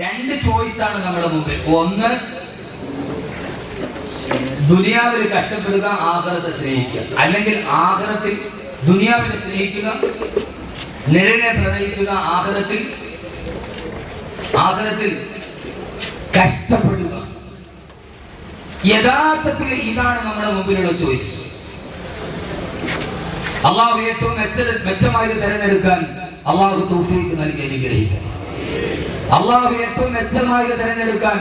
രണ്ട് ചോയ്സ് ആണ് നമ്മുടെ മുമ്പിൽ. ഒന്ന് ദുനിയാവിൽ കഷ്ടപ്പെടുക ആഹ്റത്തെ സ്നേഹിക്കുക. അല്ലെങ്കിൽ ആഹ്റത്തിൽ ദുനിയാവിനെ സ്നേഹിക്കുക നിഴലിനെ പ്രണയിക്കുക ആഹ്റത്തിൽ ആഹ്റത്തിൽ കഷ്ടപ്പെടുക. യഥാർത്ഥത്തിൽ ഇതാണ് നമ്മുടെ മുമ്പിലുള്ള ചോയ്സ് അള്ളാഹു ഏറ്റവും മെച്ച മെച്ചമായത് തിരഞ്ഞെടുക്കാൻ അള്ളാഹു തൗഫീഖ് നൽകി അനുഗ്രഹിക്കണം അള്ളാഹു ഏറ്റവും മെച്ചമായി തിരഞ്ഞെടുക്കാൻ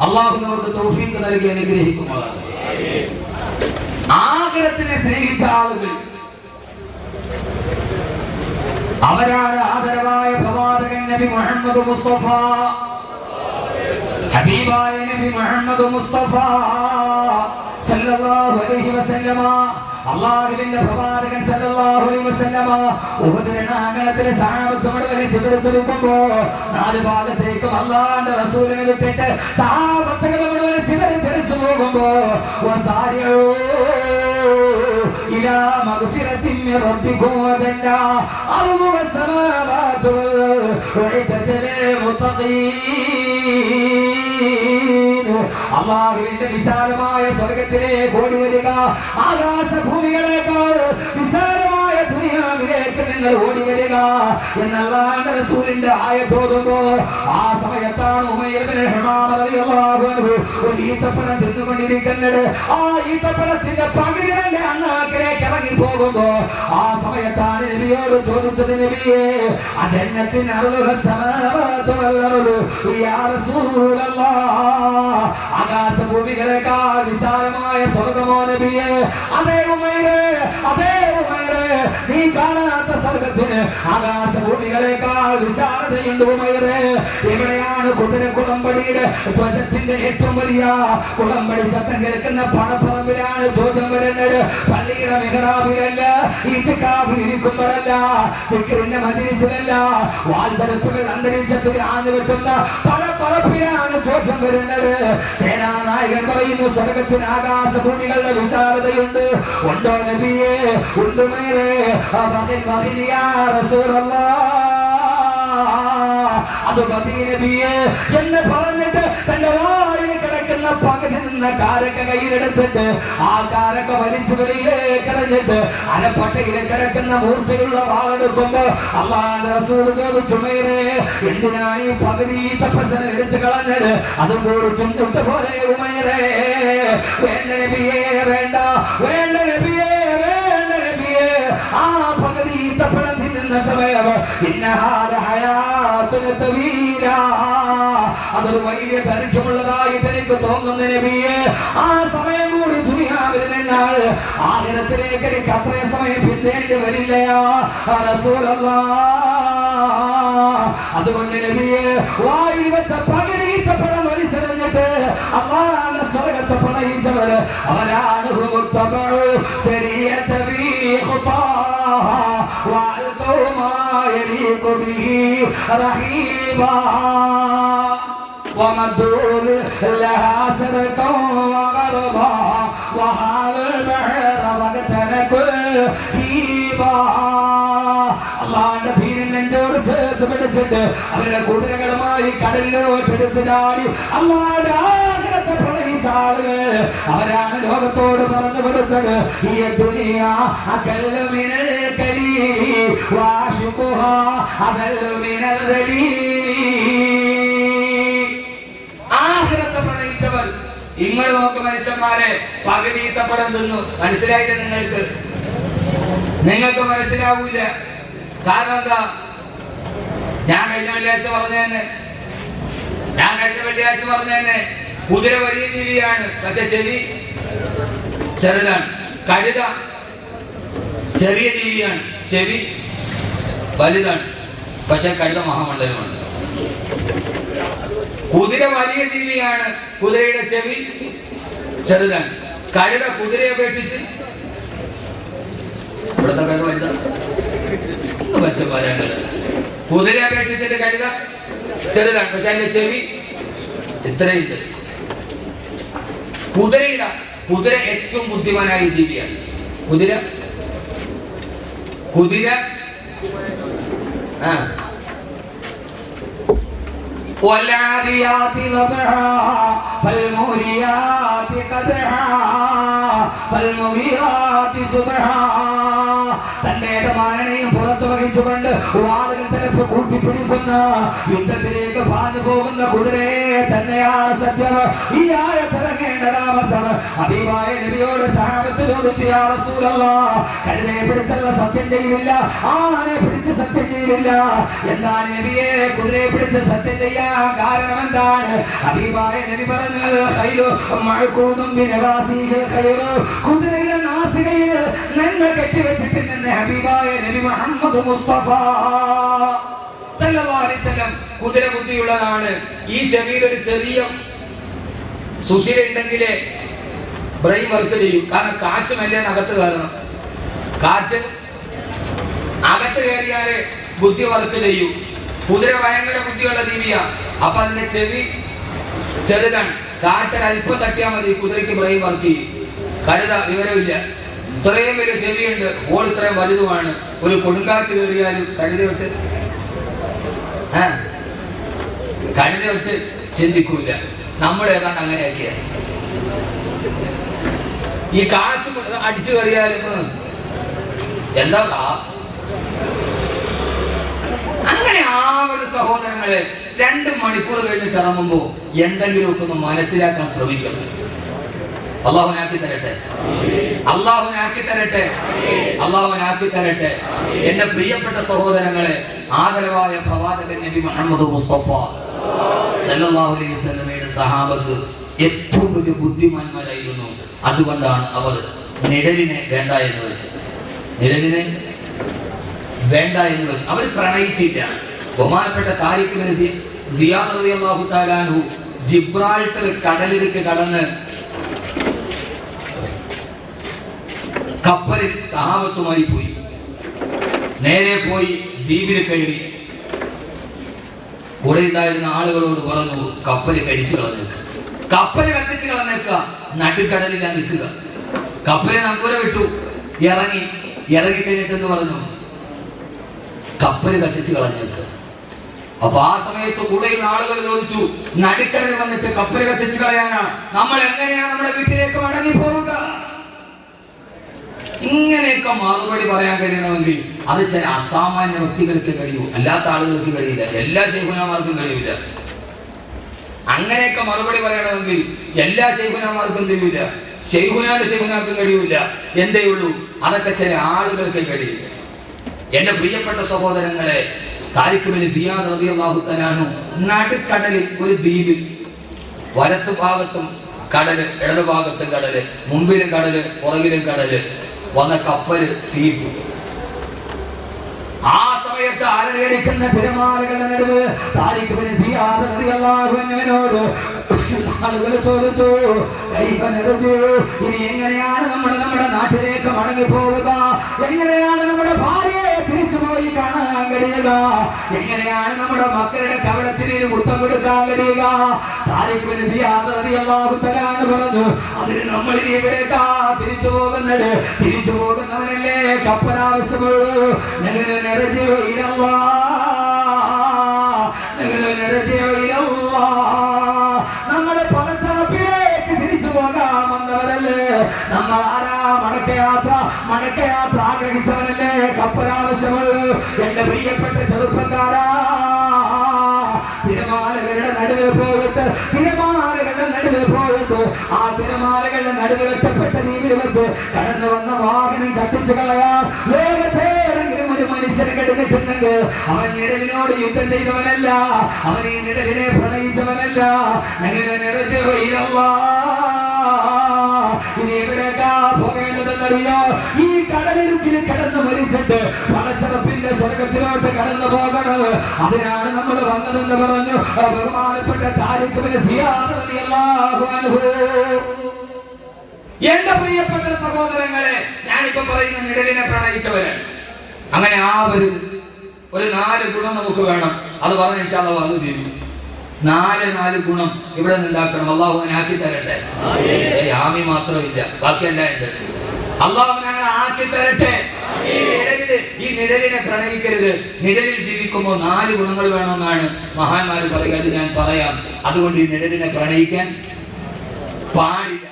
അള്ളാഹു നമുക്ക് തൗഫീഖ് നൽകി അനുഗ്രഹിക്കുമാറാണ് ആഗ്രഹത്തിനെ സ്നേഹിച്ച ആളുകൾ അവരാണ് ആദരവായ പ്രവാചകൻ നബി മുഹമ്മദ് മുസ്തഫ. ഹബീബായ നബി മുഹമ്മദ് മുസ്തഫ. സല്ലല്ലാഹു അലൈഹി വസല്ലമ. അള്ളാഹുവിന്റെ പ്രവാചകൻ സല്ലല്ലാഹു അലൈഹി വസല്ലമ ഉഹദ് രണാങ്കണത്തിലെ സഹാബത്ത് മുഴുവൻ ചിതറിത്തുരുക്കുമ്പോ നാല് ഭാഗത്തേക്കും അള്ളാഹുവിന്റെ റസൂലിനെ വിട്ടിട്ട് സഹാബത്തുകൾ മുഴുവൻ ചിതറി തെറിച്ചു പോകുമ്പോ വസാരിയോ إلى مغفرة من ربكم وذلة أرض والسماوات وعدت للمتقين അള്ളാഹുവിന്റെ വിശാലമായ സ്വർഗത്തിലേക്ക് ഓടി വരിക ആകാശഭൂമികളേക്കാൾ വിശാലമായ ദുനിയാവിലേക്ക് നിങ്ങൾ ഓടി വരിക എന്നല്ലാണ്ട് റസൂലിന്റെ ആയ തോന്നുമ്പോ ആ സമയത്താണ് ഒരു ഈത്തപ്പഴം തിന്നുകൊണ്ടിരിക്കുന്നത്. ആ ഈത്തപ്പഴത്തിന്റെ പകുതി തന്നെ അണ്ണാക്കിലേക്ക് ഇറങ്ങി പോകുമ്പോ ആ സമയത്താണ് നബിയോട് ചോദിച്ചത് നബിയെ അജന്നത്തിന് ആകാശഭൂമികളെക്കാൾ വിശാലമായ സ്വർഗമോ നബിയെ? അതേ ഉമൈറെ അതേ നീ കാണാത്ത സ്വർഗത്തിന് ആകാശഭൂമികളെക്കാൾ വിശാലതയുണ്ട് എവിടെയാണ് കുതിര കുളമ്പടിയുടെ ധ്വജത്തിന്റെ ഏറ്റവും വലിയ കുളമ്പടി? ശബ്ദം കേൾക്കുന്ന പണപ്പറമ്പിലാണ് ചോദ്യം വരുന്നത് പള്ളിയുടെ മെഹറാബിലല്ല ഇരിക്കുമ്പോഴല്ല വിക്രിന്റെ മജിലിസിലല്ല വാൽപരപ്പുകൾ അന്തരീക്ഷത്തിൽ ആഞ്ഞു വെക്കുന്ന പല പറപ്പിലാണ് ചോദ്യം വരുന്നത്. സേനാനായകൻ പറയുന്നു സ്വർഗത്തിന് ആകാശ ഭൂമികളുടെ വിശാലതയുണ്ട്. ഉണ്ടോ നബിയെ? ഉണ്ട് മഹിനിയാ അത് നബിയെ എന്ന് പറഞ്ഞിട്ട് തന്റെ കിടക്കുന്ന പകുതി കാരൊക്കെ കയ്യിലെടുത്തിട്ട് ആ കാരൊക്കെ വലിച്ചു വെളിയിലേക്ക് എറിഞ്ഞിട്ട് അലപ്പട്ടയിലെ കിടക്കുന്ന മൂർച്ചയുള്ള വാളെടുക്കുമ്പോ എന്തിനായി റസൂൽ ഈ പകുതി തപസ്സന എടുത്തു കളഞ്ഞത്? അതും കൂടി തുണ്ടിട്ട് പോലെ ഉമയരേ വേണ്ട നബിയേ വേണ്ട നബിയേ നബിയേ. ആ പകുതി തപ്പണം തിന്നുന്ന സമയം തവീല. അതൊരു വലിയ ദൈർഘ്യമുള്ളതായിട്ട് എനിക്ക് തോന്നുന്ന നബിയെ. ആ സമയം കൂടി ദുനിയാവിൽ നിന്നാൽ ദിനത്തിലേക്ക് എനിക്ക് അത്രയും സമയം പിന്നേണ്ടി റസൂലല്ലാ. അതുകൊണ്ട് നബിയെ വായിൽ വെച്ച പകരീത്തപ്പഴം വലിച്ചെറിഞ്ഞിട്ട് അള്ളാന്റെ സ്വർഗത്തെ പ്രണയിച്ചവർ അവരാണ് വഅൽഖൗ മാ ബിഹി റഹീബാ ومدور لها سرقا وغربا وهذا البحر وقتنك هيبا അള്ളാന്റെ ഭീരൻ നെഞ്ചോട് ചേർത്ത് പിടിച്ചിട്ട് അവരുടെ കുതിരകളുമായി കടലിലോട്ട് എടുത്ത് ചാടി അള്ളാന്റെ ആഗ്രഹത്തെ പ്രണയിച്ച ആളുകൾ അവരാണ് ലോകത്തോട് പറഞ്ഞു കൊടുത്തത് ഈ ദുനിയ അകല്ലു മിനൽ കലീ വാഷിഖുഹ അകല്ലു മിനൽ ദലീൽ നിങ്ങൾ നോക്ക് മനുഷ്യന്മാരെ പകുതിത്തപ്പടം തിന്നു. മനസ്സിലായില്ല നിങ്ങൾക്ക്? നിങ്ങൾക്ക് മനസ്സിലാവൂല കാരണം എന്താ? ഞാൻ കഴിഞ്ഞ വെള്ളിയാഴ്ച പറഞ്ഞു തന്നെ ഞാൻ കഴിഞ്ഞ വെള്ളിയാഴ്ച പറഞ്ഞു തന്നെ കുതിര വലിയ ജീവിയാണ് പക്ഷെ ചെവി ചെറുതാണ്. കഴുത ചെറിയ ജീവിയാണ് ചെവി വലുതാണ്. പക്ഷെ കഴുത മഹാമണ്ഡലമാണ്. കുതിര വലിയ ജീവിയാണ്. കുതിരയുടെ ചെവി ചെറുതാണ്. കഴുത കുതിരയെ അപേക്ഷിച്ച് ഇവിടുത്തെ കഴുത വലുതാണ് പച്ചപ്പാരങ്ങൾ കുതിരയെ അപേക്ഷിച്ചിട്ട് കഴുത ചെറുതാണ്. പക്ഷെ അതിന്റെ ചെവി ഇത്രയുണ്ട്. കുതിരയില. കുതിര ഏറ്റവും ബുദ്ധിമാനായ ജീവിയാണ്. കുതിര? കുതിര? ആ. والعاديات ضبحا فالموريات قدحا فالمغيرات صبحا തന്റെ യജമാനനെയും പുറത്തു വഹിച്ചുകൊണ്ട് വാളുകൾ തലപ്പ് കൂട്ടിപ്പിടിക്കുന്ന യുദ്ധത്തിലേക്ക് പാഞ്ഞു പോകുന്ന കുതിരയെ തന്നെയാണ് സത്യം. ഈ ആയത്തിറങ്ങേണ്ട താമസം അഭിമായ നബിയോട് സഹാബത്ത് ചോദിച്ചു യാ റസൂലല്ലാ കഴുതയെ പിടിച്ചുള്ള സത്യം ചെയ്തില്ല ആനെ പിടിച്ച് സത്യം ചെയ്തില്ല. എന്താണ് നബിയെ കുതിരയെ പിടിച്ച് സത്യം ചെയ്യാൻ കാരണം എന്താണ്? അഭിമായ നബി പറഞ്ഞത് കുതിരയിൽ നന്മ കെട്ടിവെച്ചിട്ടുണ്ടെന്ന് ഹബീബായ നബി മുഹമ്മദ് മുസ്തഫ. സല്ലല്ലാഹു അലൈഹി കുതിര ബുദ്ധിയുള്ളതാണ് ഈ ചെവിയിൽ ഒരു ചെറിയ സുശീല ഉണ്ടെങ്കിലേ ബ്രെയിൻ വർക്ക് ചെയ്യും. കാരണം കാറ്റ് മെല്ലെ അകത്ത് കയറണം. കാറ്റ് അകത്ത് കയറിയാലേ ബുദ്ധി വർക്ക് ചെയ്യും. കുതിര ഭയങ്കര ബുദ്ധിയുള്ള ജീവിയാണ് അപ്പൊ അതിന്റെ ചെവി ചെറുതാണ്. കാറ്റൽ അല്പം തട്ടിയാൽ മതി. കുതിരയ്ക്ക് ബ്രെയിൻ വർക്ക് ചെയ്യും. കരുത വിവരമില്ല. ഇത്രയും വലിയ ചെവിയുണ്ട്. ഓൾ ഇത്രയും വലുതുമാണ്. ഒരു കൊടുങ്കാറ്റ് കയറിയാലും കഴുത വിട്ട്. ആ, വിട്ട് ചിന്തിക്കൂല. നമ്മൾ ഏതാണ്ട് അങ്ങനെയൊക്കെയാ ഈ കാറ്റ് അടിച്ചു കയറിയാലും എന്താ അങ്ങനെ ആവൊരു സഹോദരങ്ങളെ രണ്ട് മണിക്കൂർ കഴിഞ്ഞിട്ട് ഇറങ്ങുമ്പോ എന്തെങ്കിലുമൊക്കെ ഒന്ന് മനസ്സിലാക്കാൻ ശ്രമിക്കണം. അള്ളാഹുനാക്കി തരട്ടെ. അള്ളാഹുനാക്കി തരട്ടെ. അള്ളാഹുനാക്കി തരട്ടെ. എന്റെ പ്രിയപ്പെട്ട സഹോദരങ്ങളെ ആദരവായ പ്രവാചകൻ നബി മുഹമ്മദ് മുസ്തഫ സല്ലല്ലാഹു അലൈഹി വസല്ലമയുടെ സഹാബത്ത് ഏറ്റവും വലിയ ബുദ്ധിമാന്മാരായിരുന്നു. അതുകൊണ്ടാണ് അവർ നിഴലിനെ വേണ്ട എന്ന് വെച്ചത്. നിഴലിനെ വേണ്ട എന്ന് വെച്ചു അവർ പ്രണയിച്ചില്ല ബഹുമാനപ്പെട്ട താരിഖ് ജിബ്രാൾട്ടർ കടലിലേക്ക് കടന്ന് കപ്പലിൽ സഹാബത്തുമായി പോയി. നേരെ പോയി ദ്വീപിൽ കയറി. കൂടെ ഉണ്ടായിരുന്ന ആളുകളോട് പറഞ്ഞു കപ്പൽ കഴിച്ചു കളഞ്ഞേക്ക. കപ്പൽ കത്തിച്ചു കളഞ്ഞേക്ക. നടുക്കടലിൽ നിൽക്കുക. കപ്പലെ നങ്കൂര വിട്ടു. ഇറങ്ങി ഇറങ്ങി കഴിഞ്ഞിട്ടെന്ന് പറഞ്ഞു? കപ്പൽ കത്തിച്ചു കളഞ്ഞേക്ക. അപ്പൊ ആ സമയത്ത് കൂടെയുള്ള ആളുകൾ ചോദിച്ചു നടുക്കടലിൽ വന്നിട്ട് കപ്പൽ കത്തിച്ചു കളയാനാ? നമ്മൾ എങ്ങനെയാ നമ്മുടെ വീട്ടിലേക്ക് മടങ്ങി പോവുക ഇങ്ങനെയൊക്കെ മറുപടി പറയാൻ കഴിയണമെങ്കിൽ അത് ചില അസാമാന്യ വ്യക്തികൾക്ക് കഴിയൂ. അല്ലാത്ത ആളുകൾക്ക് കഴിയില്ല. എല്ലാ ശൈഖുനാമാർക്കും കഴിയില്ല. അങ്ങനെയൊക്കെ മറുപടി പറയണമെങ്കിൽ എല്ലാ ശൈഖുനാമാർക്കും കഴിയില്ല. ശൈഖുനാന്റെ ശൈഖുനാർക്കും കഴിയില്ല. എന്തേ ഉള്ളൂ? അതൊക്കെ ചില ആളുകൾക്ക് കഴിയില്ല. എന്റെ പ്രിയപ്പെട്ട സഹോദരങ്ങളെ സാരിക്കുബിന് സിയാദ് തആലാഹു നടുക്കടലിൽ ഒരു ദ്വീപിൽ വലത്തു ഭാഗത്തും കടൽ ഇടതുഭാഗത്തും കടൽ മുമ്പിലും കടൽ പുറകിലും കടൽ വന്ന കപ്പൽ തീറ്റു ആ സമയത്ത് അലറിയടിക്കുന്ന തിരമാലകളുടെ നടുവ് താരിഖിബിന് സിയാദ് റളിയല്ലാഹു ആളുകൾ ചോദിച്ചു? ഇനി എങ്ങനെയാണ് നമ്മൾ നമ്മുടെ നാട്ടിലേക്ക് മടങ്ങി പോവുക എങ്ങനെയാണ് നമ്മുടെ തിരിച്ചു പോയി കാണാൻ കഴിയുക. എങ്ങനെയാണ് നമ്മുടെ മക്കളുടെ കവളത്തിന് മുത്തം കൊടുക്കാൻ കഴിയുക? പറഞ്ഞു അതിന് നമ്മൾ ഇനി എവിടേക്കാ തിരിച്ചു പോകുന്നത്? തിരിച്ചു പോകുന്നവനല്ലേ കപ്പനാവശ്യമുള്ളൂ ഞങ്ങൾ എന്റെ പ്രിയപ്പെട്ട ചെറുപ്പക്കാരാ തിരമാലകളുടെ നടുവിൽ പോയിട്ട് തിരമാലകളുടെ നടുവിൽ പോയിട്ട് ആ തിരമാലകളുടെ നടുവിൽ ഒറ്റപ്പെട്ട രീതിയിൽ വെച്ച് കടന്നു വന്ന വാഹനം കത്തിച്ചു കളയാൻ ലോകത്തേടെങ്കിലും ഒരു മനുഷ്യനെ കെടുത്തിട്ടുണ്ടെങ്കിൽ അവൻ നിഴലിനോട് യുദ്ധം ചെയ്തവനല്ല അവൻ ഈ നിഴലിനെ പ്രണയിച്ചവനല്ല. അങ്ങനെ നിറച്ചു ഇനി എവിടേക്കാ പോകേണ്ടതെന്നറിയോ? ഈ കടലിടുക്കിൽ കിടന്ന് മരിച്ചിട്ട് പടച്ചറപ്പിന്റെ സ്വർഗത്തിലോട്ട് കടന്നു പോകണം. അതിനാണ് നമ്മൾ വന്നതെന്ന് പറഞ്ഞു. ആ ബഹുമാനപ്പെട്ട എന്റെ പ്രിയപ്പെട്ട സഹോദരങ്ങളെ ഞാനിപ്പോ പറയുന്ന നിഴലിനെ പ്രണയിച്ചവരാണ് അങ്ങനെ ആവരുത് ഒരു നാല് ഗുണം നമുക്ക് വേണം. അത് പറഞ്ഞ ഇൻഷാല്ല വന്നു തീരും. നാല് നാല് ഗുണം ഇവിടെ നിന്ന് ഉണ്ടാക്കണം. അള്ളാഹു അങ്ങനെ ആക്കി തരട്ടെ ആമി മാത്രമില്ല. ബാക്കി എല്ലാം ഉണ്ട് അള്ളാഹു ഞങ്ങൾ ആക്കി തരട്ടെ. ഈ നിഴലിൽ ഈ നിഴലിനെ പ്രണയിക്കരുത്. നിഴലിൽ ജീവിക്കുമ്പോൾ നാല് ഗുണങ്ങൾ വേണമെന്നാണ് മഹാന്മാർ പറയുക. അത് ഞാൻ പറയാം. അതുകൊണ്ട് ഈ നിഴലിനെ പ്രണയിക്കാൻ പാടില്ല.